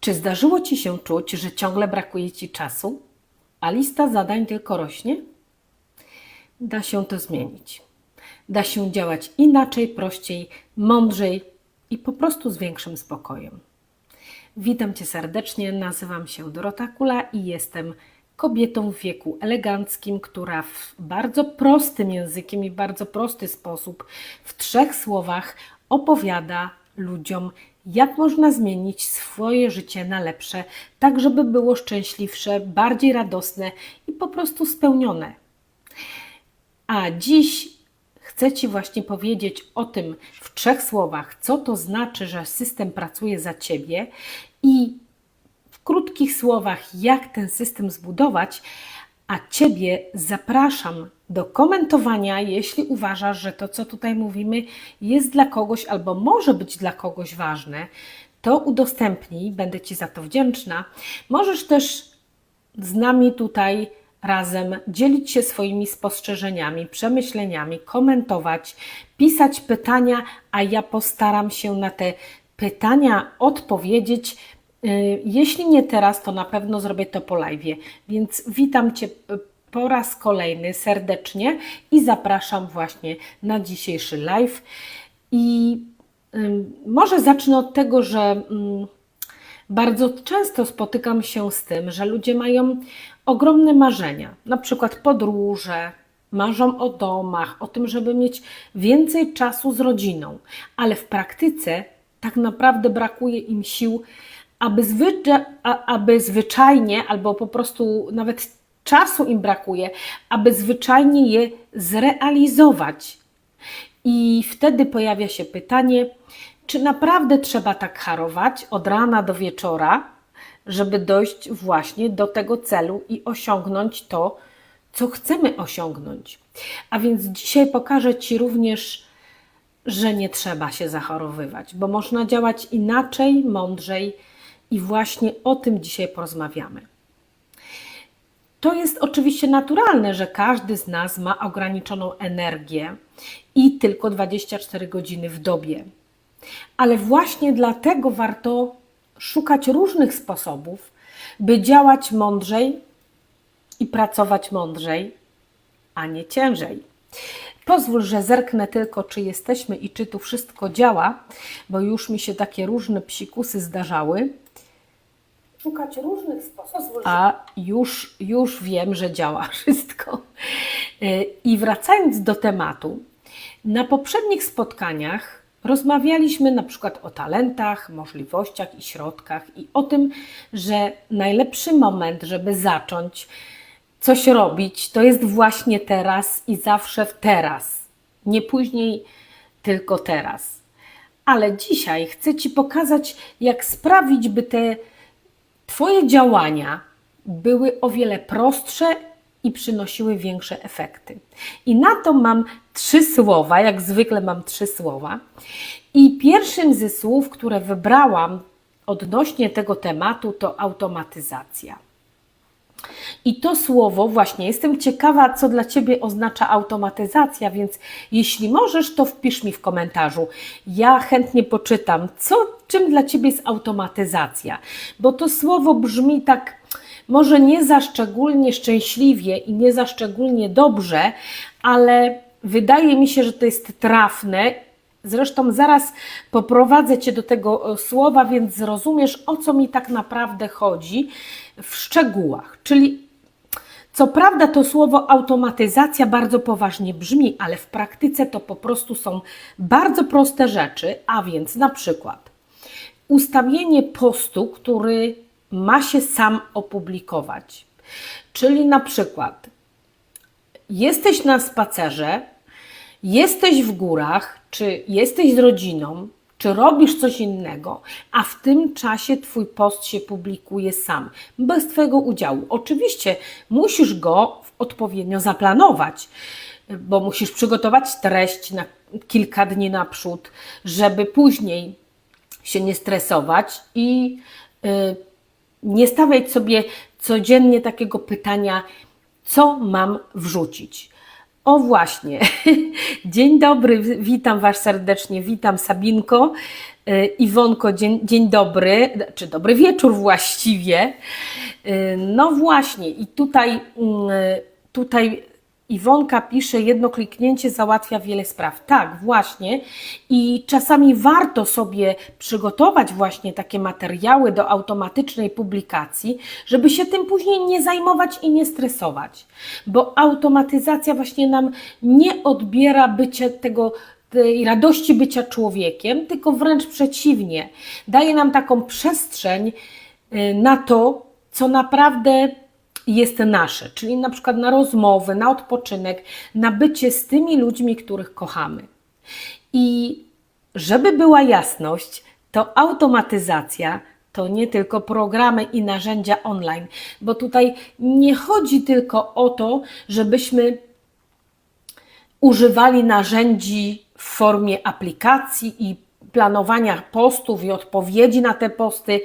Czy zdarzyło Ci się czuć, że ciągle brakuje Ci czasu, a lista zadań tylko rośnie? Da się to zmienić. Da się działać inaczej, prościej, mądrzej i po prostu z większym spokojem. Witam Cię serdecznie, nazywam się Dorota Kula i jestem kobietą w wieku eleganckim, która w bardzo prostym językiem i bardzo prosty sposób, w trzech słowach opowiada ludziom, jak można zmienić swoje życie na lepsze, tak żeby było szczęśliwsze, bardziej radosne i po prostu spełnione. A dziś chcę Ci właśnie powiedzieć o tym w trzech słowach, co to znaczy, że system pracuje za Ciebie i w krótkich słowach, jak ten system zbudować, a Ciebie zapraszam do komentowania, jeśli uważasz, że to, co tutaj mówimy, jest dla kogoś albo może być dla kogoś ważne, to udostępnij, będę Ci za to wdzięczna. Możesz też z nami tutaj razem dzielić się swoimi spostrzeżeniami, przemyśleniami, komentować, pisać pytania, a ja postaram się na te pytania odpowiedzieć. Y, Jeśli nie teraz, to na pewno zrobię to po live. Więc witam Cię y, po raz kolejny serdecznie i zapraszam właśnie na dzisiejszy live. I może zacznę od tego, że ym, bardzo często spotykam się z tym, że ludzie mają ogromne marzenia, na przykład podróże, marzą o domach, o tym, żeby mieć więcej czasu z rodziną, ale w praktyce tak naprawdę brakuje im sił, aby, zwycza, aby zwyczajnie, albo po prostu nawet czasu im brakuje, aby zwyczajnie je zrealizować. I wtedy pojawia się pytanie, czy naprawdę trzeba tak harować od rana do wieczora, żeby dojść właśnie do tego celu i osiągnąć to, co chcemy osiągnąć. A więc dzisiaj pokażę Ci również, że nie trzeba się zachorowywać, bo można działać inaczej, mądrzej i właśnie o tym dzisiaj porozmawiamy. To jest oczywiście naturalne, że każdy z nas ma ograniczoną energię i tylko 24 godziny w dobie. Ale właśnie dlatego warto szukać różnych sposobów, by działać mądrzej i pracować mądrzej, a nie ciężej. Pozwól, że zerknę tylko, czy jesteśmy i czy tu wszystko działa, bo już mi się takie różne psikusy zdarzały. Szukać różnych sposobów, a już, już wiem, że działa wszystko. Yy, I wracając do tematu, na poprzednich spotkaniach rozmawialiśmy na przykład o talentach, możliwościach i środkach i o tym, że najlepszy moment, żeby zacząć coś robić, to jest właśnie teraz i zawsze w teraz. Nie później, tylko teraz. Ale dzisiaj chcę Ci pokazać, jak sprawić, by te Twoje działania były o wiele prostsze i przynosiły większe efekty. I na to mam trzy słowa, jak zwykle mam trzy słowa. I pierwszym ze słów, które wybrałam odnośnie tego tematu, to automatyzacja. I to słowo, właśnie jestem ciekawa, co dla Ciebie oznacza automatyzacja, więc jeśli możesz, to wpisz mi w komentarzu. Ja chętnie poczytam, co, czym dla Ciebie jest automatyzacja, bo to słowo brzmi tak może nie za szczególnie szczęśliwie i nie za szczególnie dobrze, ale wydaje mi się, że to jest trafne. Zresztą zaraz poprowadzę Cię do tego e, słowa, więc zrozumiesz, o co mi tak naprawdę chodzi w szczegółach. Czyli co prawda to słowo automatyzacja bardzo poważnie brzmi, ale w praktyce to po prostu są bardzo proste rzeczy, a więc na przykład ustawienie postu, który ma się sam opublikować. Czyli na przykład jesteś na spacerze, jesteś w górach, czy jesteś z rodziną, czy robisz coś innego, a w tym czasie Twój post się publikuje sam, bez Twojego udziału. Oczywiście musisz go odpowiednio zaplanować, bo musisz przygotować treść na kilka dni naprzód, żeby później się nie stresować i y, nie stawiać sobie codziennie takiego pytania, co mam wrzucić. O właśnie, dzień dobry, witam Was serdecznie, witam Sabinko. Y, Iwonko, dzień, dzień dobry, czy dobry wieczór właściwie. Y, No właśnie, i tutaj, mm, tutaj Iwonka pisze, jedno kliknięcie załatwia wiele spraw. Tak, właśnie. I czasami warto sobie przygotować właśnie takie materiały do automatycznej publikacji, żeby się tym później nie zajmować i nie stresować. Bo automatyzacja właśnie nam nie odbiera bycia tego, tej radości bycia człowiekiem, tylko wręcz przeciwnie. Daje nam taką przestrzeń y, na to, co naprawdę jest nasze, czyli na przykład na rozmowy, na odpoczynek, na bycie z tymi ludźmi, których kochamy. I żeby była jasność, to automatyzacja to nie tylko programy i narzędzia online, bo tutaj nie chodzi tylko o to, żebyśmy używali narzędzi w formie aplikacji i planowania postów i odpowiedzi na te posty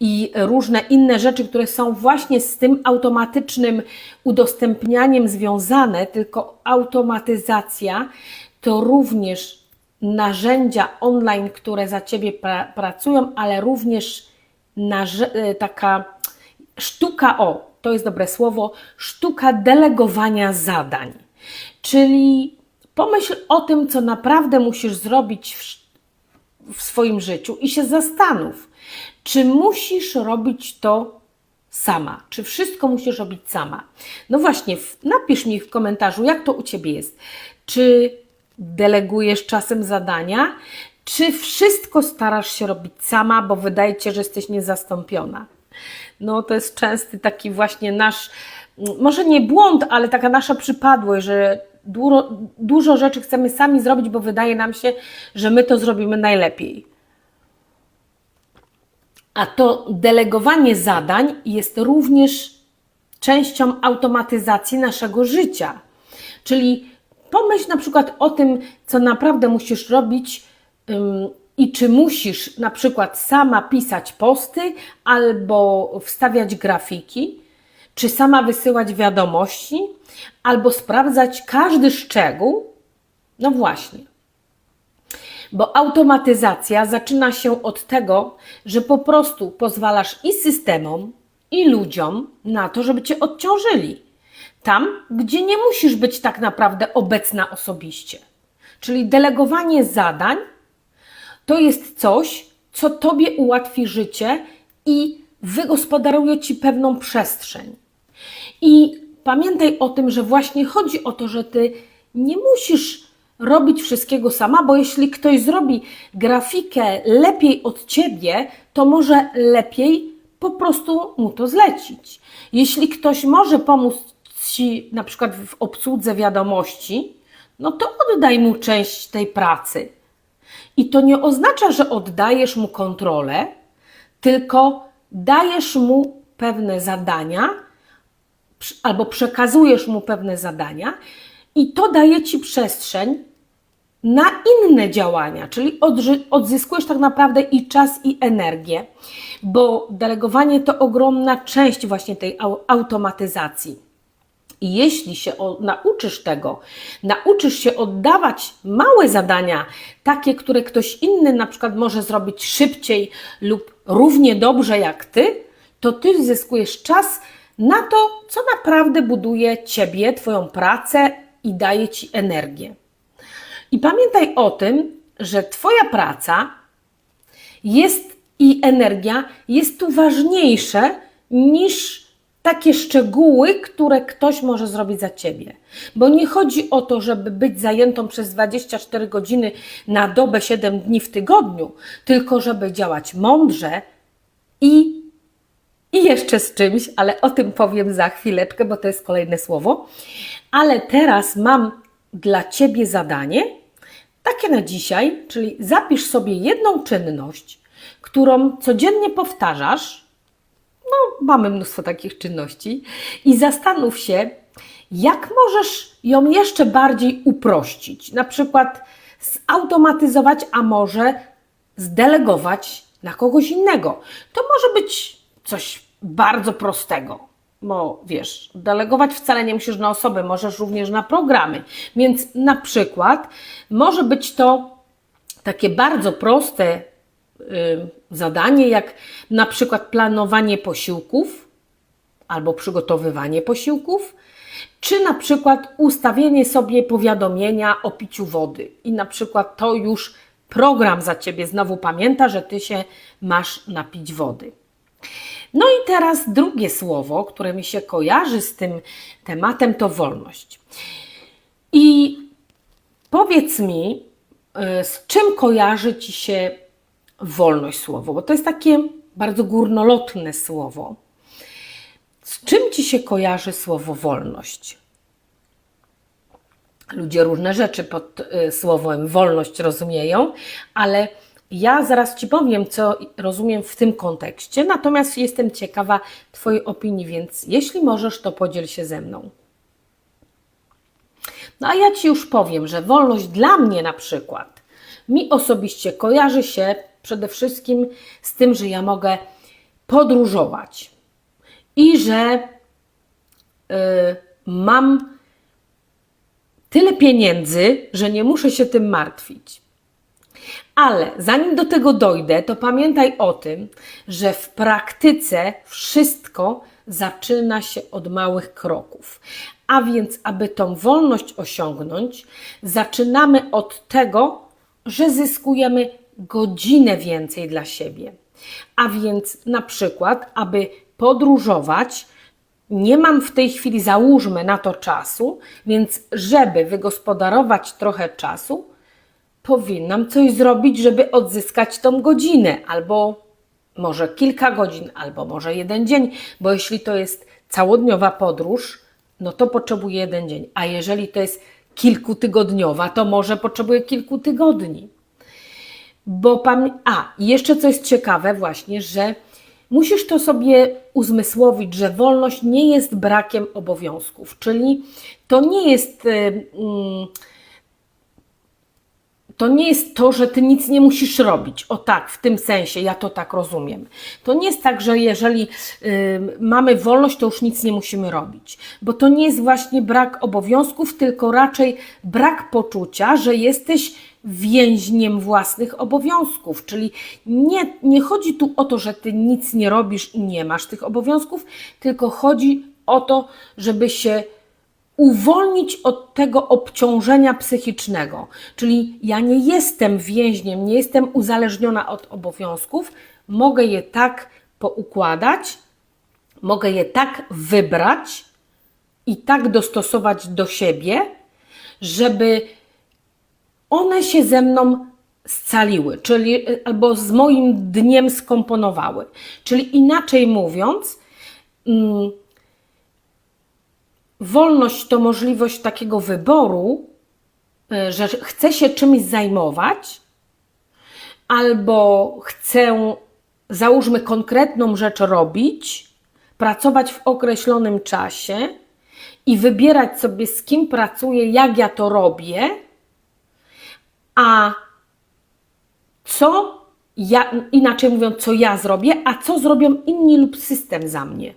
i różne inne rzeczy, które są właśnie z tym automatycznym udostępnianiem związane, tylko automatyzacja to również narzędzia online, które za ciebie pra pracują, ale również narze- taka sztuka, o, to jest dobre słowo, sztuka delegowania zadań. Czyli pomyśl o tym, co naprawdę musisz zrobić w, w swoim życiu i się zastanów, czy musisz robić to sama, czy wszystko musisz robić sama. No właśnie, napisz mi w komentarzu, jak to u ciebie jest. Czy delegujesz czasem zadania, czy wszystko starasz się robić sama, bo wydaje ci się, że jesteś niezastąpiona? No, to jest częsty taki właśnie nasz, może nie błąd, ale taka nasza przypadłość, że dużo, dużo rzeczy chcemy sami zrobić, bo wydaje nam się, że my to zrobimy najlepiej. A to delegowanie zadań jest również częścią automatyzacji naszego życia. Czyli pomyśl na przykład o tym, co naprawdę musisz robić i czy musisz na przykład sama pisać posty albo wstawiać grafiki, czy sama wysyłać wiadomości, albo sprawdzać każdy szczegół. No właśnie. Bo automatyzacja zaczyna się od tego, że po prostu pozwalasz i systemom, i ludziom na to, żeby cię odciążyli. Tam, gdzie nie musisz być tak naprawdę obecna osobiście. Czyli delegowanie zadań to jest coś, co tobie ułatwi życie i wygospodaruje ci pewną przestrzeń. I pamiętaj o tym, że właśnie chodzi o to, że ty nie musisz robić wszystkiego sama, bo jeśli ktoś zrobi grafikę lepiej od ciebie, to może lepiej po prostu mu to zlecić. Jeśli ktoś może pomóc ci na przykład w obsłudze wiadomości, no to oddaj mu część tej pracy. I to nie oznacza, że oddajesz mu kontrolę, tylko dajesz mu pewne zadania, albo przekazujesz mu pewne zadania, i to daje ci przestrzeń na inne działania, czyli odzyskujesz tak naprawdę i czas, i energię, bo delegowanie to ogromna część właśnie tej au- automatyzacji. I jeśli się nauczysz tego, nauczysz się oddawać małe zadania, takie, które ktoś inny na przykład może zrobić szybciej lub równie dobrze jak ty, to ty zyskujesz czas na to, co naprawdę buduje ciebie, twoją pracę i daje ci energię. I pamiętaj o tym, że twoja praca jest i energia jest tu ważniejsze niż takie szczegóły, które ktoś może zrobić za ciebie. Bo nie chodzi o to, żeby być zajętą przez 24 godziny na dobę 7 dni w tygodniu, tylko żeby działać mądrze i, i jeszcze z czymś, ale o tym powiem za chwileczkę, bo to jest kolejne słowo. Ale teraz mam dla ciebie zadanie, takie na dzisiaj, czyli zapisz sobie jedną czynność, którą codziennie powtarzasz. No, mamy mnóstwo takich czynności i zastanów się, jak możesz ją jeszcze bardziej uprościć. Na przykład zautomatyzować, a może zdelegować na kogoś innego. To może być coś bardzo prostego, bo wiesz, delegować wcale nie musisz na osoby, możesz również na programy. Więc na przykład może być to takie bardzo proste zadanie, jak na przykład planowanie posiłków albo przygotowywanie posiłków, czy na przykład ustawienie sobie powiadomienia o piciu wody i na przykład to już program za ciebie znowu pamięta, że ty się masz napić wody. No i teraz drugie słowo, które mi się kojarzy z tym tematem, to wolność. I powiedz mi, y, z czym kojarzy ci się wolność słowo? Bo to jest takie bardzo górnolotne słowo. Z czym ci się kojarzy słowo wolność? Ludzie różne rzeczy pod y, słowem wolność rozumieją, ale ja zaraz Ci powiem, co rozumiem w tym kontekście, natomiast jestem ciekawa Twojej opinii, więc jeśli możesz, to podziel się ze mną. No a ja Ci już powiem, że wolność dla mnie na przykład, mi osobiście kojarzy się przede wszystkim z tym, że ja mogę podróżować i że yy, mam tyle pieniędzy, że nie muszę się tym martwić. Ale zanim do tego dojdę, to pamiętaj o tym, że w praktyce wszystko zaczyna się od małych kroków. A więc, aby tą wolność osiągnąć, zaczynamy od tego, że zyskujemy godzinę więcej dla siebie. A więc, na przykład, aby podróżować, nie mam w tej chwili, załóżmy na to czasu, więc żeby wygospodarować trochę czasu, powinnam coś zrobić, żeby odzyskać tą godzinę, albo może kilka godzin, albo może jeden dzień, bo jeśli to jest całodniowa podróż, no to potrzebuję jeden dzień, a jeżeli to jest kilkutygodniowa, to może potrzebuję kilku tygodni. Bo pamię- a, jeszcze co jest ciekawe właśnie, że musisz to sobie uzmysłowić, że wolność nie jest brakiem obowiązków, czyli to nie jest. Yy, yy, to nie jest to, że ty nic nie musisz robić. O tak, w tym sensie, ja to tak rozumiem. To nie jest tak, że jeżeli y, mamy wolność, to już nic nie musimy robić. Bo to nie jest właśnie brak obowiązków, tylko raczej brak poczucia, że jesteś więźniem własnych obowiązków. Czyli nie, nie chodzi tu o to, że ty nic nie robisz i nie masz tych obowiązków, tylko chodzi o to, żeby się uwolnić od tego obciążenia psychicznego. Czyli ja nie jestem więźniem, nie jestem uzależniona od obowiązków, mogę je tak poukładać, mogę je tak wybrać i tak dostosować do siebie, żeby one się ze mną scaliły, czyli albo z moim dniem skomponowały. Czyli inaczej mówiąc, mm, wolność to możliwość takiego wyboru, e, że chcę się czymś zajmować, albo chcę, załóżmy, konkretną rzecz robić, pracować w określonym czasie i wybierać sobie, z kim pracuję, jak ja to robię, a co ja, inaczej mówiąc, co ja zrobię, a co zrobią inni lub system za mnie.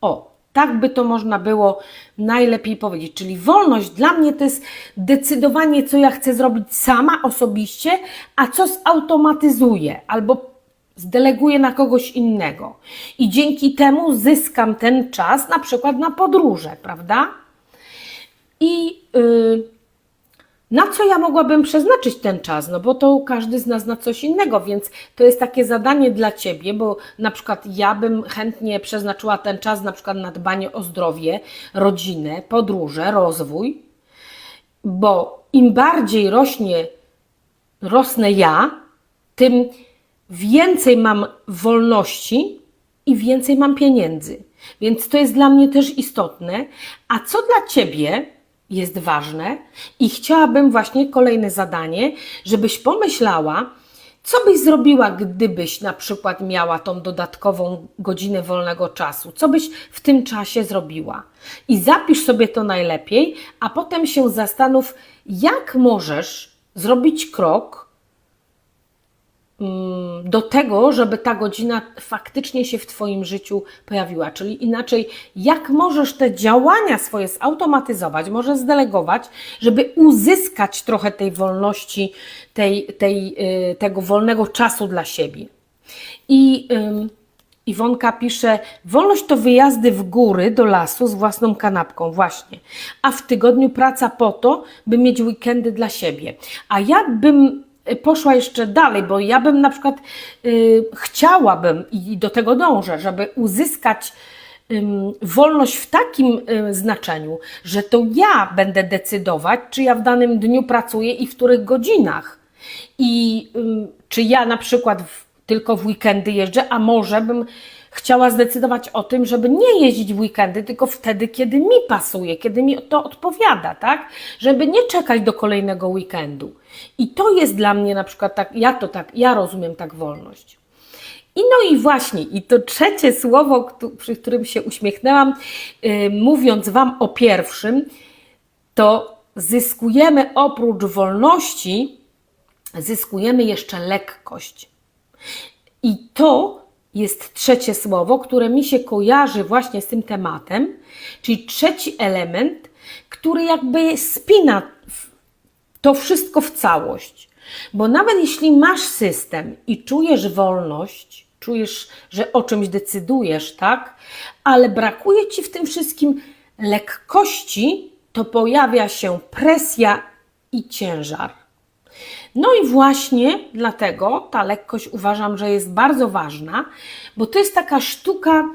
O, tak by to można było najlepiej powiedzieć. Czyli wolność dla mnie to jest decydowanie, co ja chcę zrobić sama osobiście, a co zautomatyzuję albo zdeleguję na kogoś innego. I dzięki temu zyskam ten czas, na przykład na podróże, prawda? I. Yy, na co ja mogłabym przeznaczyć ten czas? No bo to każdy z nas na coś innego, więc to jest takie zadanie dla Ciebie, bo na przykład ja bym chętnie przeznaczyła ten czas na przykład na dbanie o zdrowie, rodzinę, podróże, rozwój, bo im bardziej rośnie, rosnę ja, tym więcej mam wolności i więcej mam pieniędzy. Więc to jest dla mnie też istotne. A co dla Ciebie jest ważne i chciałabym właśnie kolejne zadanie, żebyś pomyślała, co byś zrobiła, gdybyś na przykład miała tą dodatkową godzinę wolnego czasu? Co byś w tym czasie zrobiła? I zapisz sobie to najlepiej, a potem się zastanów, jak możesz zrobić krok do tego, żeby ta godzina faktycznie się w Twoim życiu pojawiła. Czyli inaczej, jak możesz te działania swoje zautomatyzować, możesz zdelegować, żeby uzyskać trochę tej wolności, tej, tej, y, tego wolnego czasu dla siebie. I ym, Iwonka pisze, wolność to wyjazdy w góry do lasu z własną kanapką, właśnie. A w tygodniu praca po to, by mieć weekendy dla siebie. A ja bym poszła jeszcze dalej, bo ja bym na przykład y, chciałabym i do tego dążę, żeby uzyskać ym, wolność w takim y, znaczeniu, że to ja będę decydować, czy ja w danym dniu pracuję i w których godzinach. I ym, czy ja na przykład w, tylko w weekendy jeżdżę, a może bym chciała zdecydować o tym, żeby nie jeździć w weekendy, tylko wtedy, kiedy mi pasuje, kiedy mi to odpowiada, tak? Żeby nie czekać do kolejnego weekendu. I to jest dla mnie na przykład tak, ja to tak, ja rozumiem tak wolność. I no i właśnie, i to trzecie słowo, przy którym się uśmiechnęłam, yy, mówiąc Wam o pierwszym, to zyskujemy oprócz wolności, zyskujemy jeszcze lekkość. I to jest trzecie słowo, które mi się kojarzy właśnie z tym tematem, czyli trzeci element, który jakby spina to wszystko w całość. Bo nawet jeśli masz system i czujesz wolność, czujesz, że o czymś decydujesz, tak, ale brakuje ci w tym wszystkim lekkości, to pojawia się presja i ciężar. No i właśnie dlatego ta lekkość uważam, że jest bardzo ważna, bo to jest taka sztuka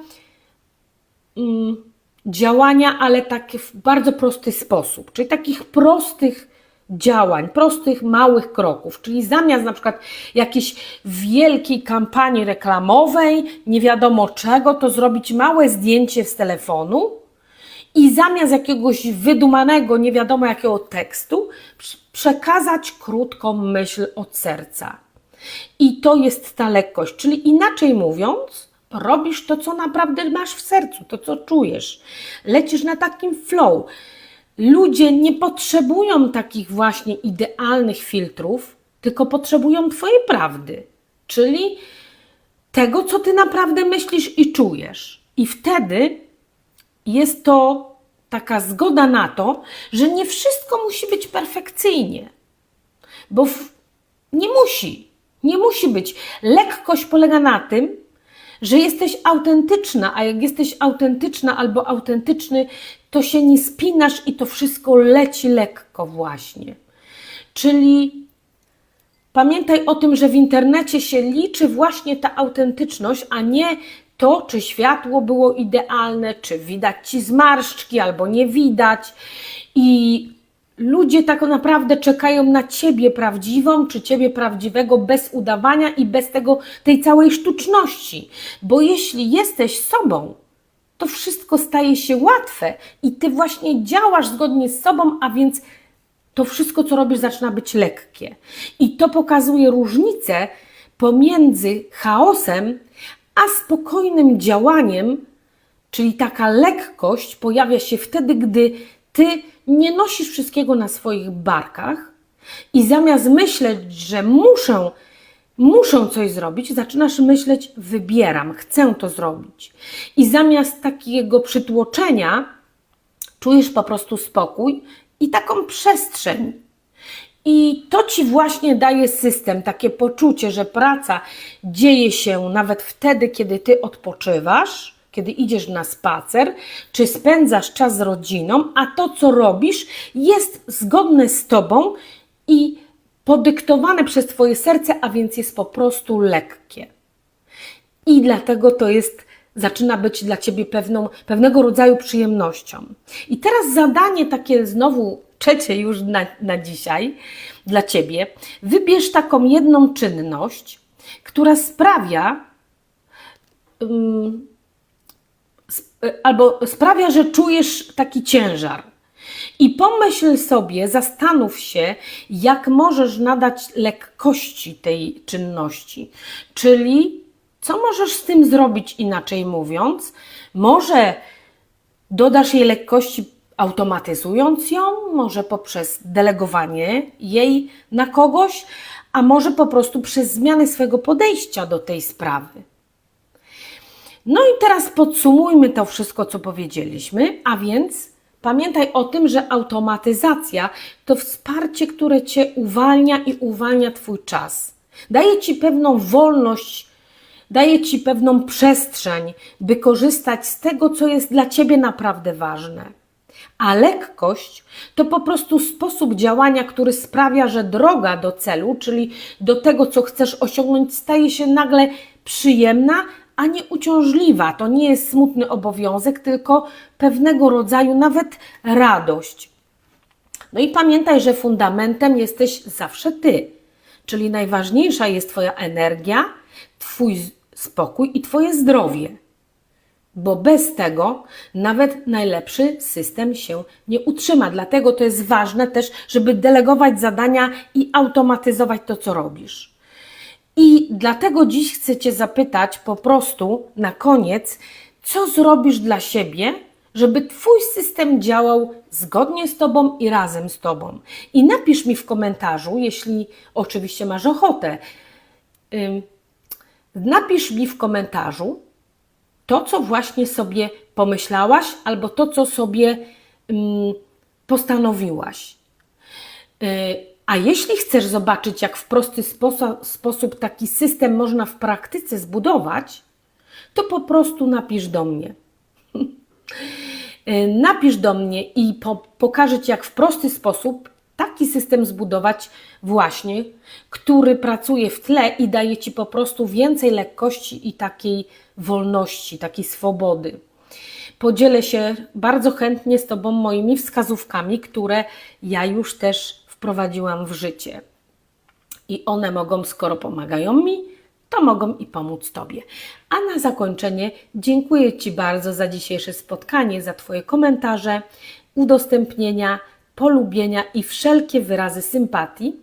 mm, działania, ale takie w bardzo prosty sposób, czyli takich prostych działań, prostych, małych kroków, czyli zamiast na przykład jakiejś wielkiej kampanii reklamowej, nie wiadomo czego, to zrobić małe zdjęcie z telefonu i zamiast jakiegoś wydumanego, nie wiadomo jakiego tekstu, prz- przekazać krótką myśl od serca. I to jest ta lekkość, czyli inaczej mówiąc, robisz to, co naprawdę masz w sercu, to, co czujesz. Lecisz na takim flow. Ludzie nie potrzebują takich właśnie idealnych filtrów, tylko potrzebują Twojej prawdy, czyli tego, co Ty naprawdę myślisz i czujesz. I wtedy jest to taka zgoda na to, że nie wszystko musi być perfekcyjnie, bo w, nie musi. Nie musi być. Lekkość polega na tym, że jesteś autentyczna, a jak jesteś autentyczna albo autentyczny, to się nie spinasz i to wszystko leci lekko, właśnie. Czyli Pamiętaj o tym, że w internecie się liczy właśnie ta autentyczność, a nie to, czy światło było idealne, czy widać ci zmarszczki, albo nie widać. I ludzie tak naprawdę czekają na ciebie prawdziwą, czy ciebie prawdziwego bez udawania i bez tego, tej całej sztuczności. Bo jeśli jesteś sobą, to wszystko staje się łatwe i ty właśnie działasz zgodnie z sobą, a więc to wszystko, co robisz, zaczyna być lekkie. I to pokazuje różnicę pomiędzy chaosem a spokojnym działaniem, czyli taka lekkość pojawia się wtedy, gdy ty nie nosisz wszystkiego na swoich barkach i zamiast myśleć, że muszę, muszę coś zrobić, zaczynasz myśleć, wybieram, chcę to zrobić. I zamiast takiego przytłoczenia, czujesz po prostu spokój i taką przestrzeń. I to ci właśnie daje system, takie poczucie, że praca dzieje się nawet wtedy, kiedy ty odpoczywasz, kiedy idziesz na spacer, czy spędzasz czas z rodziną, a to, co robisz, jest zgodne z tobą i podyktowane przez twoje serce, a więc jest po prostu lekkie. I dlatego to jest, zaczyna być dla Ciebie pewną, pewnego rodzaju przyjemnością. I teraz zadanie takie znowu trzecie już na, na dzisiaj dla Ciebie. Wybierz taką jedną czynność, która sprawia, ym, sp- albo sprawia, że czujesz taki ciężar. I pomyśl sobie, zastanów się, jak możesz nadać lekkości tej czynności. Czyli co możesz z tym zrobić inaczej mówiąc? Może dodasz jej lekkości, automatyzując ją, może poprzez delegowanie jej na kogoś, a może po prostu przez zmianę swojego podejścia do tej sprawy. No i teraz podsumujmy to wszystko, co powiedzieliśmy, a więc pamiętaj o tym, że automatyzacja to wsparcie, które Cię uwalnia i uwalnia Twój czas. Daje Ci pewną wolność, daje Ci pewną przestrzeń, by korzystać z tego, co jest dla Ciebie naprawdę ważne. A lekkość to po prostu sposób działania, który sprawia, że droga do celu, czyli do tego, co chcesz osiągnąć, staje się nagle przyjemna, a nie uciążliwa. To nie jest smutny obowiązek, tylko pewnego rodzaju nawet radość. No i pamiętaj, że fundamentem jesteś zawsze ty, czyli najważniejsza jest Twoja energia, Twój spokój i Twoje zdrowie. Bo bez tego nawet najlepszy system się nie utrzyma. Dlatego to jest ważne też, żeby delegować zadania i automatyzować to, co robisz. I dlatego dziś chcę Cię zapytać po prostu na koniec, co zrobisz dla siebie, żeby Twój system działał zgodnie z Tobą i razem z Tobą. I napisz mi w komentarzu, jeśli oczywiście masz ochotę, napisz mi w komentarzu to, co właśnie sobie pomyślałaś, albo to, co sobie ym, postanowiłaś. Yy, a jeśli chcesz zobaczyć, jak w prosty sposób, taki system można w praktyce zbudować, to po prostu napisz do mnie. Yy, napisz do mnie i po, pokażę Ci, jak w prosty sposób taki system zbudować, właśnie, który pracuje w tle i daje Ci po prostu więcej lekkości i takiej wolności, takiej swobody. Podzielę się bardzo chętnie z Tobą moimi wskazówkami, które ja już też wprowadziłam w życie. I one mogą, skoro pomagają mi, to mogą i pomóc Tobie. A na zakończenie dziękuję Ci bardzo za dzisiejsze spotkanie, za Twoje komentarze, udostępnienia, polubienia i wszelkie wyrazy sympatii.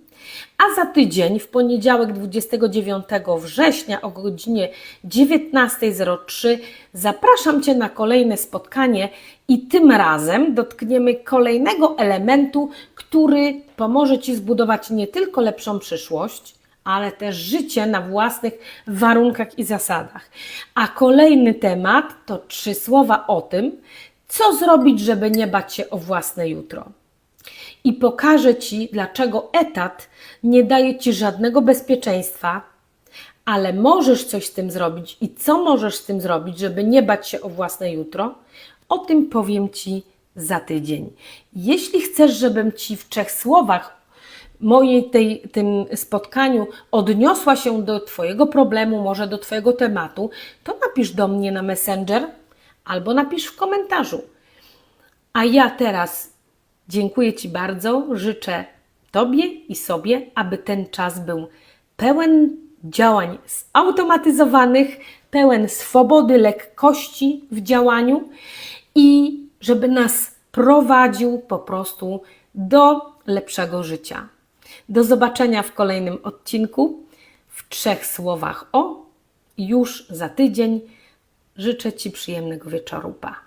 A za tydzień, w poniedziałek 29 września o godzinie 19.03 zapraszam Cię na kolejne spotkanie i tym razem dotkniemy kolejnego elementu, który pomoże Ci zbudować nie tylko lepszą przyszłość, ale też życie na własnych warunkach i zasadach. A kolejny temat to trzy słowa o tym, co zrobić, żeby nie bać się o własne jutro i pokażę Ci, dlaczego etat nie daje Ci żadnego bezpieczeństwa, ale możesz coś z tym zrobić i co możesz z tym zrobić, żeby nie bać się o własne jutro, o tym powiem Ci za tydzień. Jeśli chcesz, żebym Ci w trzech słowach mojej tej, tym spotkaniu odniosła się do Twojego problemu, może do Twojego tematu, to napisz do mnie na Messenger albo napisz w komentarzu. A ja teraz Dziękuję Ci bardzo. Życzę Tobie i sobie, aby ten czas był pełen działań zautomatyzowanych, pełen swobody, lekkości w działaniu i żeby nas prowadził po prostu do lepszego życia. Do zobaczenia w kolejnym odcinku w trzech słowach o już za tydzień. Życzę Ci przyjemnego wieczoru. Pa.